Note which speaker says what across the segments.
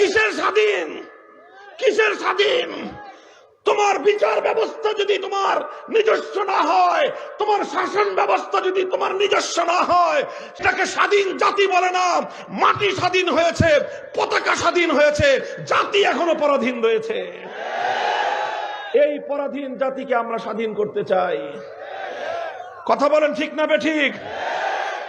Speaker 1: কিসের স্বাধীন? কিসের স্বাধীন? তোমার বিচার ব্যবস্থা যদি তোমার নিজস্ব না হয়, তোমার শাসন ব্যবস্থা যদি তোমার নিজস্ব না হয়, সেটাকে স্বাধীন জাতি বলে না, মাটি স্বাধীন হয়েছে, পতাকা স্বাধীন হয়েছে, জাতি এখনও পরাধীন রয়েছে। এই পরাধীন জাতিকে আমরা স্বাধীন করতে চাই। কথা বলেন ঠিক না বে ঠিক?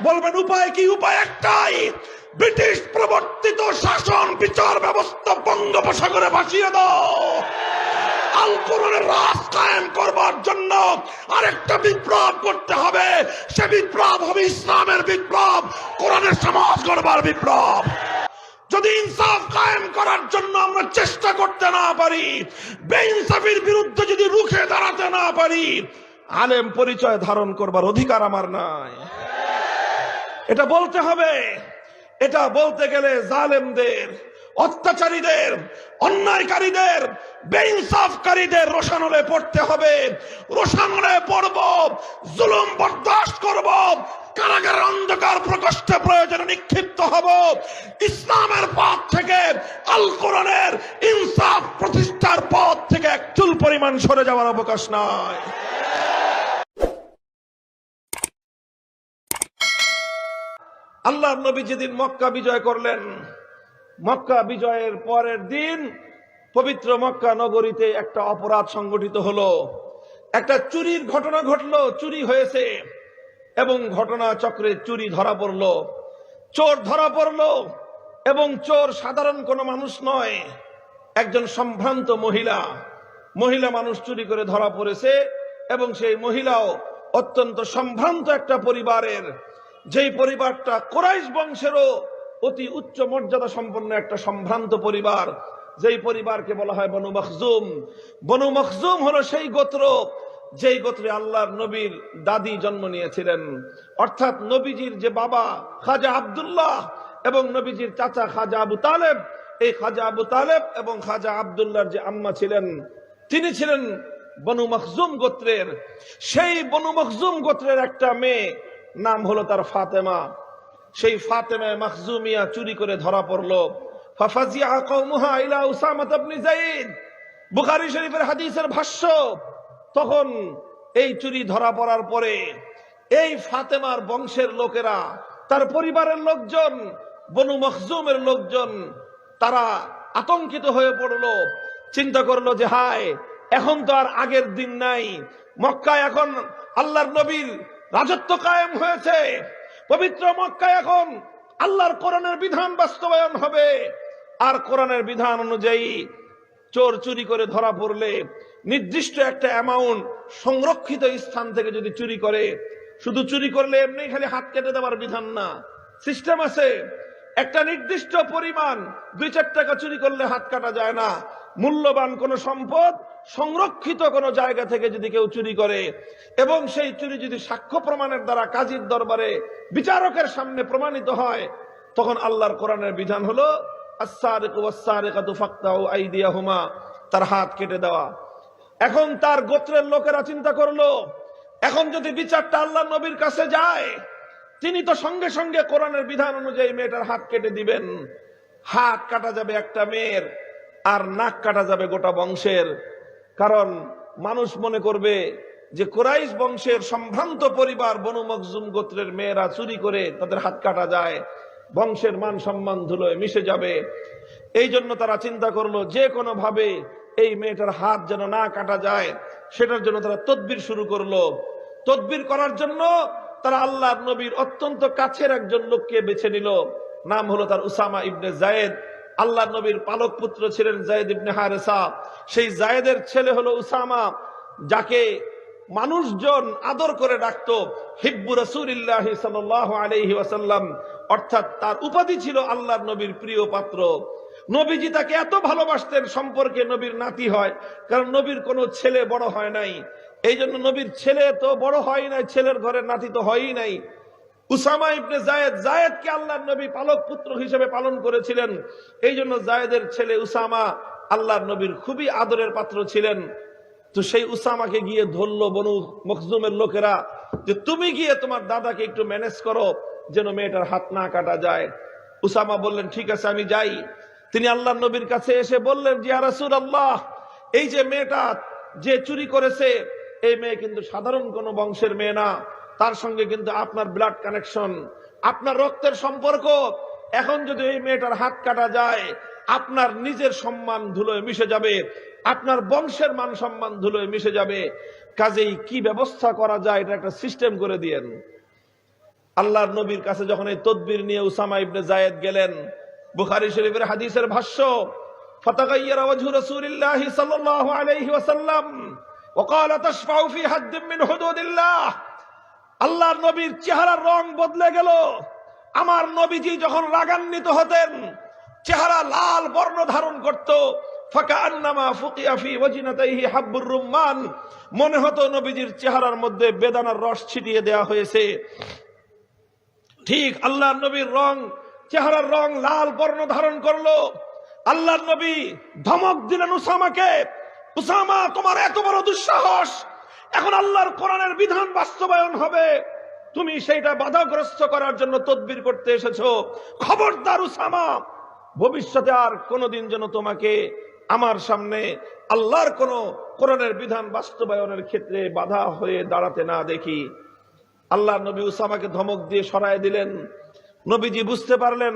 Speaker 1: বলবেন, উপায় কি? উপায় একটাই ব্রিটিশ প্রবর্তিত শাসন বিচার ব্যবস্থা বঙ্গোপসাগরে ভাসিয়ে দাও। আল কোরআনের রাজ কায়েম করবার জন্য আরেকটা বিপ্লব করতে হবে। সে বিপ্লব হবে ইসলামের বিপ্লব, কোরআনের সমাজ গড়বার বিপ্লব। যদি ইনসাফ কায়েম করার জন্য আমরা চেষ্টা করতে না পারি, বেইনসাফির বিরুদ্ধে যদি রুখে দাঁড়াতে না পারি, আলেম পরিচয় ধারণ করবার অধিকার আমার নাই। এটা বলতে হবে। এটা বলতে গেলে জালেমদের, অত্যাচারীদের, অন্যায়কারীদের, বেইনসাফকারীদের রোশানলে পড়তে হবে। রোশানলে পড়ব, জুলুম বরদাস্ত করব কারাগারের অন্ধকার প্রকোষ্ঠে প্রয়োজনে নিক্ষিপ্ত হব। ইসলামের পথ থেকে আল কোরআনের ইনসাফ প্রতিষ্ঠার পথ থেকে এক চুল পরিমাণ সরে যাওয়ার অবকাশ নাই আল্লাহ নবী যেদিন মক্কা বিজয় করলেন, মক্কা বিজয়ের পরের দিন পবিত্র মক্কা নগরীতে একটা অপরাধ সংগঠিত হলো। একটা চুরির ঘটনা ঘটলো, চুরি হয়েছে এবং ঘটনা চক্রে চুরি ধরা পড়ল। চোর ধরা পড়ল এবং চোর সাধারণ কোনো মানুষ নয়, একজন সম্ভ্রান্ত মহিলা। মহিলা মানুষ চুরি করে ধরা পড়েছে এবং সেই মহিলাও অত্যন্ত সম্ভ্রান্ত একটা পরিবারের যেই পরিবারটা কোরাইশ বংশেরও অতি উচ্চ মর্যাদা সম্পন্ন একটা সম্ভ্রান্ত পরিবার, যেই পরিবারকে বলা হয় বনু মখজুম। বনু মখজুম হলো সেই গোত্র, যেই গোত্রে আল্লাহর নবীর দাদি জন্ম নিয়েছিলেন। অর্থাৎ নবীজির যে বাবা খাজা আব্দুল্লাহ এবং নবীজির চাচা খাজা আবু তালেব, এই খাজা আবু তালেব এবং খাজা আব্দুল্লাহর যে আম্মা ছিলেন, তিনি ছিলেন বনু মখজুম গোত্রের। সেই বনু মখজুম গোত্রের একটা মেয়ে নাম হলো তার ফাতেমা। সেই ফাতেমা মখজুমিয়া চুরি করে ধরা পড়ল। শরীফের ভাষ্য, তখন এই চুরি ধরা পড়ার পরে এই ফাতেমার বংশের লোকেরা, তার পরিবারের লোকজন, বনু লোকজন, তারা আতঙ্কিত হয়ে পড়ল। চিন্তা করল যে হায়, এখন তো আর আগের দিন নাই। মক্কায় এখন আল্লাহর নবীর রাজত্ব কায়েম হয়েছে। পবিত্র মক্কায় এখন আল্লাহর কোরআনের বিধান বাস্তবায়ন হবে। আর কোরআনের বিধান অনুযায়ী চোর চুরি করে ধরা পড়লে নির্দিষ্ট একটা অ্যামাউন্ট সংরক্ষিত স্থান থেকে যদি চুরি করে, শুধু চুরি করলে এমনি খালি হাত কেটে দেওয়ার বিধান না। সিস্টেম আছে, একটা নির্দিষ্ট পরিমাণ দুই চার টাকা চুরি করলে হাত কাটা যায় না। মূল্যবান কোন সম্পদ সংরক্ষিত কোন জায়গা থেকে যদি কেউ চুরি করে, এবং সেই চুরি যদি সাক্ষ্য প্রমাণের দ্বারা কাজীর দরবারে বিচারকের সামনে প্রমাণিত হয়, তখন আল্লাহর কোরআনের বিধান হলো তার হাত কেটে দেওয়া। এখন তার গোত্রের লোকেরা চিন্তা করল, এখন যদি বিচারটা আল্লাহ নবীর কাছে যায়, তিনি তো সঙ্গে সঙ্গে কোরআনের বিধান অনুযায়ী মেয়েটার হাত কেটে দিবেন। হাত কাটা যাবে একটা মেয়ের, আর নাক কাটা যাবে গোটা বংশের। কারণ মানুষ মনে করবে যে কোরাইশ বংশের সম্ভ্রান্ত পরিবার বনু মকজুম গোত্রের মেয়েরা চুরি করে তাদের হাত কাটা যায়, বংশের মান সম্মান ধুলোয় মিশে যাবে। এই জন্য তারা চিন্তা করল যে কোনো ভাবে এই মেয়েটার হাত যেন না কাটা যায়, সেটার জন্য তারা তদবির শুরু করল। তদবির করার জন্য তারা আল্লাহ নবীর অত্যন্ত কাছের একজন লোককে বেছে নিল, নাম হলো তার উসামা ইবনে জায়েদ। আল্লাহ নবীর পালক পুত্র ছিলেন জায়েদ ইবনে হারেসা। সেই জায়েদের ছেলে হলো উসামা, যাকে মানুষজন আদর করে ডাকত হিব্বু রসুলিল্লাহ সাল্লাহ আলহি ওয়াসাল্লাম। অর্থাৎ তার উপাধি ছিল আল্লাহর নবীর প্রিয় পাত্র। নবীজি তাকে এত ভালোবাসতেন সম্পর্কে নবীর নাতি হয়, কারণ নবীর কোনো ছেলে বড় হয় নাই। এই জন্য নবীর ছেলে তো বড় হয় নাই, ছেলের ঘরের নাতি তো হয়ই নাই। উসামা ইবনে জায়েদ জায়েদকে আল্লাহর নবী পালক পুত্র হিসেবে পালন করেছিলেন। এই জন্য জায়েদের ছেলে উসামা আল্লাহর নবীর খুবই আদরের পাত্র ছিলেন। তো সেই উসামাকে গিয়ে ধরলো বনু মখজুমের লোকেরা যে, তুমি গিয়ে তোমার দাদাকে একটু ম্যানেজ করো যেন মেয়েটার হাত না কাটা যায়। উসামা বললেন, ঠিক আছে, আমি যাই। তিনি আল্লাহ নবীর কাছে এসে বললেন যে রাসূল আল্লাহ এই যে মেয়েটা যে চুরি করেছে, এই মেয়ে কিন্তু সাধারণ কোনো বংশের মেয়ে না। তার সঙ্গে কিন্তু আপনার ব্লাড কানেকশন আপনার রক্তের সম্পর্ক। এখন যদি এই মেয়েটার হাত কাটা যায়, আপনার নিজের সম্মান ধুলোয় মিশে যাবে, আপনার বংশের মান সম্মান ধুলোয় মিশে যাবে। কাজেই কি ব্যবস্থা করা যায়, এটা একটা সিস্টেম করে দিয়েন। আল্লাহর নবীর কাছে যখন এই তদ্বির নিয়ে উসামা ইবনে জায়েদ গেলেন, বুখারি শরীফের হাদিসের ভাষ্য ফতাকাইয়ারা ওয়াজহু সাল্লাল্লাহু আলাইহি ওয়াসাল্লাম, ওয়া ক্বালা তাশফাউ ফি হাদ্দিন মিন হুদুদিল্লাহ। আল্লাহর নবীর চেহারার রং বদলে গেল। আমার নবীজি যখন রাগান্বিত হতেন, চেহারা লাল বর্ণ ধারণ করত। মনে হতো নবীজির চেহারার মধ্যে বেদানার রস ছিটিয়ে দেয়া হয়েছে। ঠিক আল্লাহর নবীর রং, চেহারার রং লাল বর্ণ ধারণ করল। আল্লাহর নবী ধমক দিলেন উসামাকে, উসামা, তোমার এত বড় দুঃসাহস! এখন আল্লাহর কোরআনের বিধান বাস্তবায়ন হবে। তুমি সেইটা বাধাগ্রস্ত করার জন্য তদবির করতে এসেছ। খবরদার উসামা, ভবিষ্যতে আর কোনোদিন যেন তোমাকে আমার সামনে আল্লাহর কোন কোরআনের বিধান বাস্তবায়নের ক্ষেত্রে বাধা হয়ে দাঁড়াতে না দেখি। আল্লাহ নবী উসামাকে ধমক দিয়ে সরায় দিলেন। নবীজি বুঝতে পারলেন,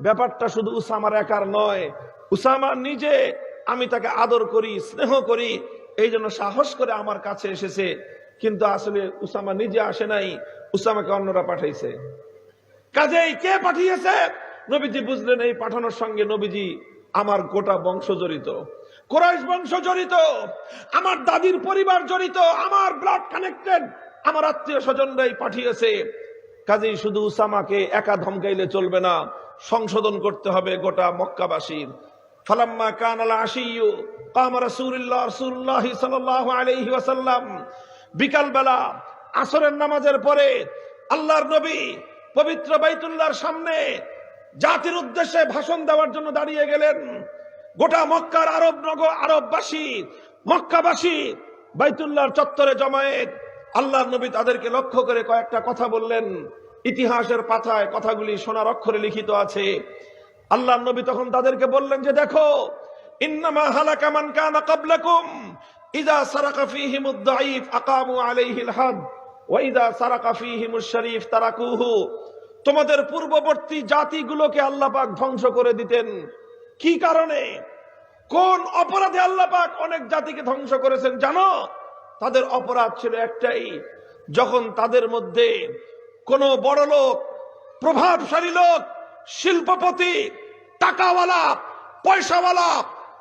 Speaker 1: ব্যাপারটা শুধু উসামার একার নয়। উসামা নিজে, আমি তাকে আদর করি, স্নেহ করি এই জন্য সাহস করে আমার কাছে এসেছে, কিন্তু আসলে উসামা নিজে আসে নাই, উসামাকে অন্যরা পাঠাইছে। কাজেই কে পাঠিয়েছে? নবীজি বুঝলেন, এই পাঠানোর সঙ্গে নবীজি আমার গোটা বংশ জড়িত, কোরাইশ বংশ জড়িত, আমার দাদির পরিবার জড়িত, আমার ব্লাড কানেক্টেড, আমার আত্মীয় স্বজনরাই পাঠিয়েছে। কাজেই শুধু উসামাকে একা ধমকাইলে চলবে না, সংশোধন করতে হবে গোটা মক্কাবাসীর। ফালাম্মা কান আল আশিয়ু কাম রাসূলুল্লাহ রাসূলুল্লাহ সাল্লাল্লাহু আলাইহি ওয়াসাল্লাম। বিকাল বেলা আসরের নামাজের পরে আল্লাহর নবী পবিত্র বাইতুল্লাহর সামনে জাতির উদ্দেশ্যে ভাষণ দেওয়ার জন্য দাঁড়িয়ে গেলেন। গোটা মক্কার আরব নগর, আরববাসী, মক্কাবাসী বাইতুল্লাহর চত্বরে জমায়েত। আল্লাহর নবী তাদেরকে লক্ষ্য করে কয়েকটা কথা বললেন। ইতিহাসের পাতায় কথাগুলি সোনার অক্ষরে লিখিত আছে। আল্লাহর নবী তখন তাদেরকে বললেন যে দেখো, ইন্নামা দাঈফ আকামু তোমাদের পূর্ববর্তী জাতিগুলোকে আল্লাহ পাক ধ্বংস করে দিতেন। কি কারণে? কোন অপরাধে আল্লাহ পাক অনেক জাতিকে ধ্বংস করেছেন জানো? তাদের অপরাধ ছিল একটাই, যখন তাদের মধ্যে কোনো বড় লোক প্রভাবশালী লোক, শিল্পপতি টাকাওয়ালা, পয়সাওয়ালা,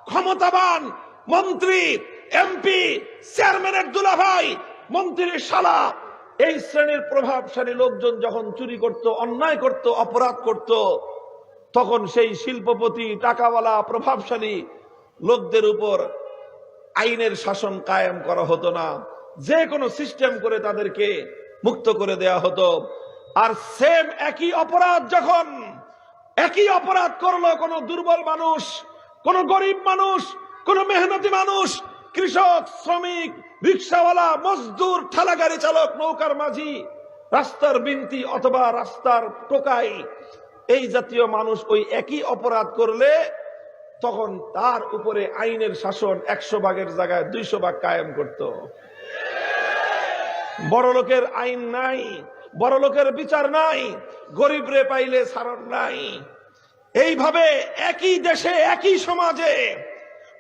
Speaker 1: ক্ষমতাবান মন্ত্রী, এমপি, চেয়ারম্যানের দুলাভাই, মন্ত্রীর শালা। এই শ্রেণির প্রভাবশালী লোকজন যখন চুরি করত, অন্যায় করত, অপরাধ করত, তখন সেই শিল্পপতি, টাকাওয়ালা, প্রভাবশালী লোকদের উপর আইনের শাসন কায়েম করা হতো না। যে কোনো সিস্টেম করে তাদেরকে মুক্ত করে দেয়া হতো। আর সেম একই অপরাধ যখন একই অপরাধ করল কোনো দুর্বল মানুষ, কোন গরিব মানুষ, কোন মেহনতি মানুষ, কৃষক, শ্রমিক, রিক্সাওয়ালা, মজদুর ঠেলা গাড়ি চালক, নৌকার মাঝি, রাস্তার বিনতি অথবা রাস্তার টোকাই। এই জাতীয় মানুষ ওই একই অপরাধ করলে তখন তার উপরে আইনের শাসন একশো ভাগের জায়গায় দুইশো ভাগ কায়েম করত। বড় লোকের আইন নাই, বড় লোকের বিচার নাই গরিব রে পাইলে সারণ নাই। এইভাবে একই দেশে, একই সমাজে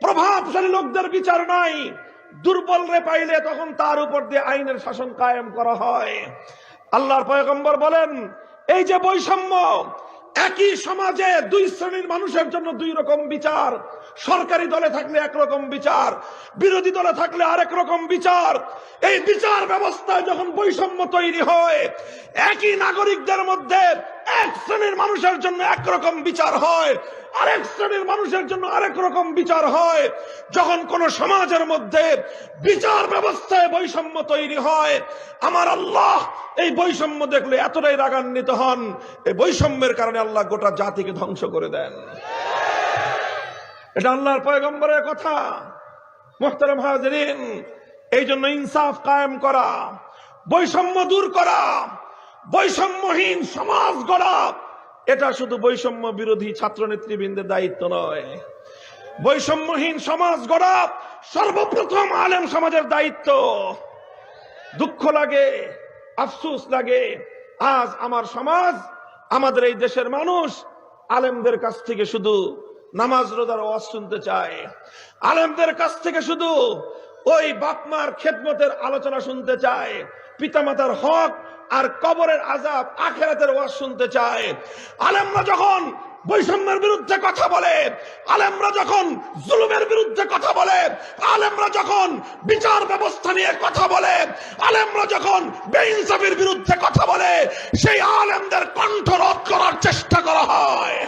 Speaker 1: প্রভাবশালী লোকদের বিচার নাই। দুর্বল রে পাইলে তখন তার উপর দিয়ে আইনের শাসন কায়েম করা হয়। আল্লাহর পয়গম্বর বলেন, এই যে বৈষম্য, একই সমাজে দুই শ্রেণির মানুষের জন্য দুই রকম বিচার। সরকারি দলে থাকলে একরকম বিচার, বিরোধী দলে থাকলে আরেক রকম বিচার। এই বিচার ব্যবস্থায় যখন বৈষম্য তৈরি হয়, একই নাগরিকদের মধ্যে এক শ্রেণির মানুষের জন্য একরকম বিচার হয়, আরেক শ্রেণির মানুষের জন্য আরেক রকম বিচার হয়। যখন কোন সমাজের মধ্যে বিচার ব্যবস্থায় বৈষম্য তৈরি হয়, আমার আল্লাহ এই বৈষম্য দেখলে এতটাই রাগান্বিত হন। এই বৈষম্যের কারণে আল্লাহ গোটা জাতিকে ধ্বংস করে দেন। এটা আল্লাহর পয়গম্বরের কথা। মোহতারাম হাজরিন এই জন্য ইনসাফ কায়েম করা, বৈষম্য দূর করা বৈষম্যহীন সমাজ গড়া। এটা শুধু বৈষম্য বিরোধী ছাত্র নেতৃবৃন্দের দায়িত্ব নয়। বৈষম্যহীন সমাজ গড়া সর্বপ্রথম আলেম সমাজের দায়িত্ব। দুঃখ লাগে, আফসুস লাগে, আজ আমার সমাজ, আমাদের এই দেশের মানুষ আলেমদের কাছ থেকে শুধু নামাজ রোজার ওয়াজ শুনতে চায়। আলেমদের কাছ থেকে শুধু ওই বাপমার খেদমতের আলোচনা শুনতে চায়। পিতামাতার হক আর কবরের আজাব আখেরাতের ওয়াজ শুনতে চায়। আলেমরা যখন বৈষম্যের বিরুদ্ধে কথা বলে, আলেমরা যখন জুলুমের বিরুদ্ধে কথা বলে, আলেমরা যখন বিচার ব্যবস্থা নিয়ে কথা বলে, আলেমরা যখন বেইনসাফির বিরুদ্ধে কথা বলে, সেই আলেমদের কণ্ঠ রোধ করার চেষ্টা করা হয়।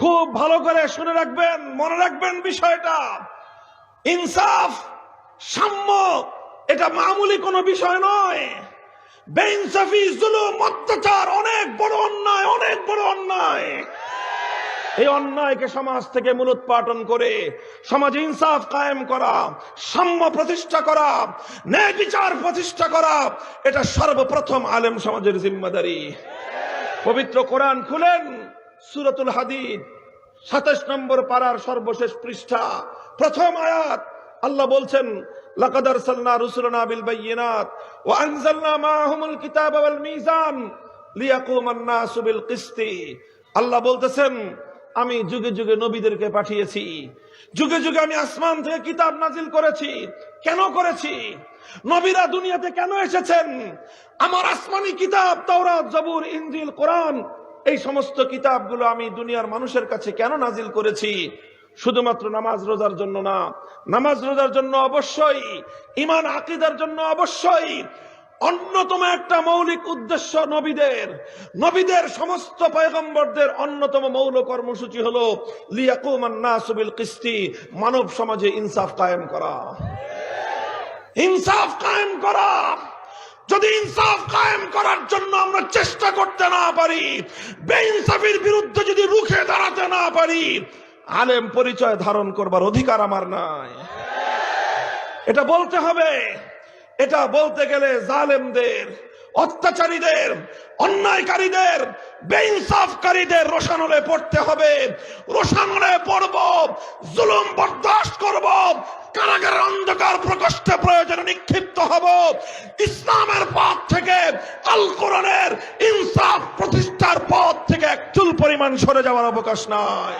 Speaker 1: খুব ভালো করে শুনে রাখবেন, মনে রাখবেন বিষয়টা। ইনসাফ, সাম্য, এটা মামুলি কোনো বিষয় নয়। বেইনসাফি, জুলুম, অত্যাচার, অনেক বড় অন্যায়, অনেক বড় অন্যায়। এই অন্যায়কে সমাজ থেকে মূলোৎপাটন করে সমাজে ইনসাফ কায়েম করা, সাম্য প্রতিষ্ঠা করা, ন্যায় বিচার প্রতিষ্ঠা করা, এটা সর্বপ্রথম আলেম সমাজের জিম্মাদারি। পবিত্র কোরআন খুলেন সুরতুল হাদিদ, সাতাশ নম্বর পাড়ার সর্বশেষ পৃষ্ঠা, প্রথম আয়াত। আল্লাহ বলছেন, লাকাদ আরসালনা রুসুলানা বিল বায়িনাত ওয়া আনজালনা মাআহুমুল কিতাবা ওয়াল মিজান লিয়াকুমান নাসু বিল কিসতি। আল্লাহ বলতেছেন, আমি যুগে যুগে নবীদেরকে পাঠিয়েছি। যুগে যুগে আমি আসমান থেকে কিতাব নাজিল করেছি। কেন করেছি? নবীরা দুনিয়াতে কেন এসেছেন? আমার আসমানি কিতাব, তাওরাত, জবুর, ইনজিল, কোরআন এই সমস্ত কিতাবগুলো আমি দুনিয়ার মানুষের কাছে কেন নাজিল করেছি? শুধুমাত্র নামাজ রোজার জন্য না। নামাজ রোজার জন্য অবশ্যই ইমান আকিদার জন্য অবশ্যই অন্যতম একটা মৌলিক উদ্দেশ্য নবীদের। নবীদের সমস্ত পয়গম্বরদের অন্যতম মৌল কর্মসূচি হলো লিয়াকুমান নাসুবিল কিস্তি মানব সমাজে ইনসাফ কায়েম করা। ইনসাফ কায়েম করা! যদি ইনসাফ কায়েম করার জন্য আমরা চেষ্টা করতে না পারি, বেইনসাফির বিরুদ্ধে যদি রুখে দাঁড়াতে না পারি, আলেম পরিচয় ধারণ করবার অধিকার আমার নাই। এটা বলতে হবে। এটা বলতে গেলে জালেমদের অত্যাচারীদের, অন্যায়কারীদের, বেইনসাফকারীদের রোশানলে পড়তে হবে। রোশানলে পড়ব, জুলুম বরদাস্ত করব, কারাগারের অন্ধকার প্রকোষ্ঠে প্রয়োজনে নিক্ষিপ্ত হব। ইসলামের পথ থেকে আল কোরআনের ইনসাফ প্রতিষ্ঠার পথ থেকে এক চুল পরিমাণ সরে যাওয়ার অবকাশ নাই।